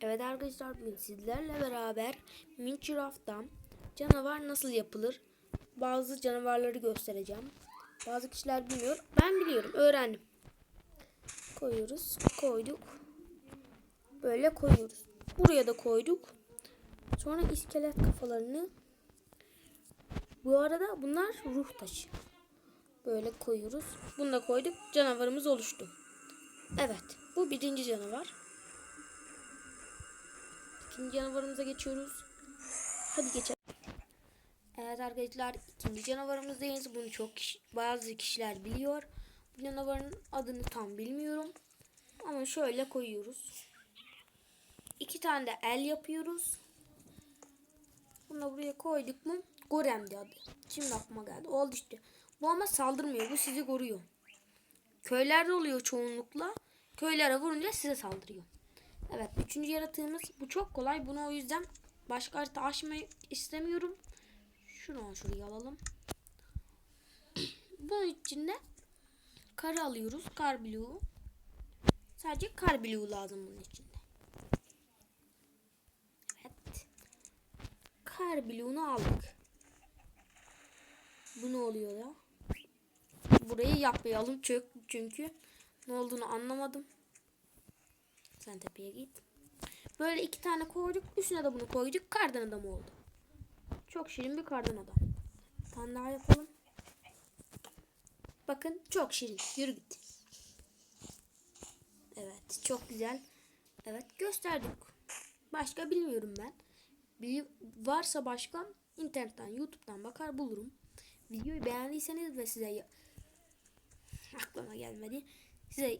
Evet arkadaşlar bugün sizlerle beraber Minecraft'tan canavar nasıl yapılır bazı canavarları göstereceğim. Bazı kişiler bilmiyor. Ben biliyorum. Öğrendim. Koyuyoruz. Koyduk. Böyle koyuyoruz. Buraya da koyduk. Sonra iskelet kafalarını bu arada bunlar ruh taşı. Böyle koyuyoruz. Bunu da koyduk. Canavarımız oluştu. Evet. Bu birinci canavar. İkinci canavarımıza geçiyoruz. Hadi geçelim. Evet arkadaşlar ikinci canavarımızdayız. Bunu çok kişi, bazı kişiler biliyor. Bu canavarın adını tam bilmiyorum. Ama şöyle koyuyoruz. İki tane de el yapıyoruz. Bunu buraya koyduk mu? Gorem'di adı. Şimdi aklıma geldi. Oldu işte. Bu ama saldırmıyor. Bu sizi koruyor. Köylerde oluyor çoğunlukla. Köylere vurunca size saldırıyor. Evet üçüncü yaratığımız bu çok kolay. Bunu o yüzden başka harita açmayı istemiyorum. Şunu şuraya alalım. Bunun içinde kar alıyoruz. Kar bloğu. Sadece kar bloğu lazım bunun içinde. Evet. Kar bloğunu aldık. Bu ne oluyor ya? Burayı yapmayalım çök çünkü ne olduğunu anlamadım. Sen tepeye git. Böyle iki tane koyduk. Üstüne de bunu koyduk. Kardan adam oldu. Çok şirin bir kardan adam. Bir tane daha yapalım. Bakın çok şirin. Yürü git. Evet çok güzel. Evet gösterdik. Başka bilmiyorum ben. Bili varsa başka internetten YouTube'dan bakar bulurum. Videoyu beğendiyseniz ve size aklıma gelmedi. Size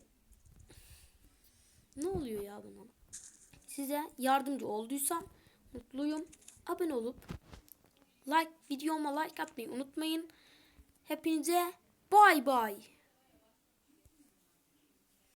ne oluyor ya buna? Size yardımcı olduysam mutluyum. Abone olup like videoma like atmayı unutmayın. Hepinize bay bay.